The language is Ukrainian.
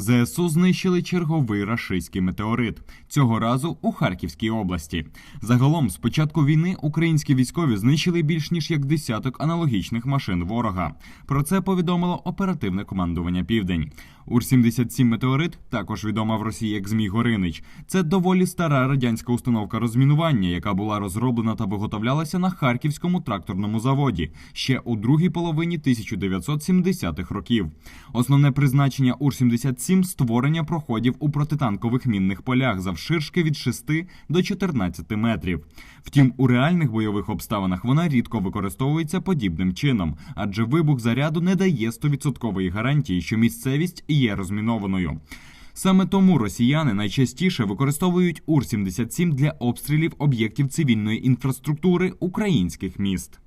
ЗСУ знищили черговий рашистський метеорит цього разу у Харківській області. Загалом, з початку війни, українські військові знищили більш ніж як десяток аналогічних машин ворога. Про це повідомило оперативне командування Південь. Ур-77 метеорит, також відома в Росії як Змій Горинич. Це доволі стара радянська установка розмінування, яка була розроблена та виготовлялася на харківському тракторному заводі ще у другій половині 1970-х років. Основне призначення Ур-77 – створення проходів у протитанкових мінних полях завширшки від 6 до 14 метрів. Втім, у реальних бойових обставинах вона рідко використовується подібним чином, адже вибух заряду не дає 100% гарантії, що місцевість є розмінованою. Саме тому росіяни найчастіше використовують Ур-77 для обстрілів об'єктів цивільної інфраструктури українських міст.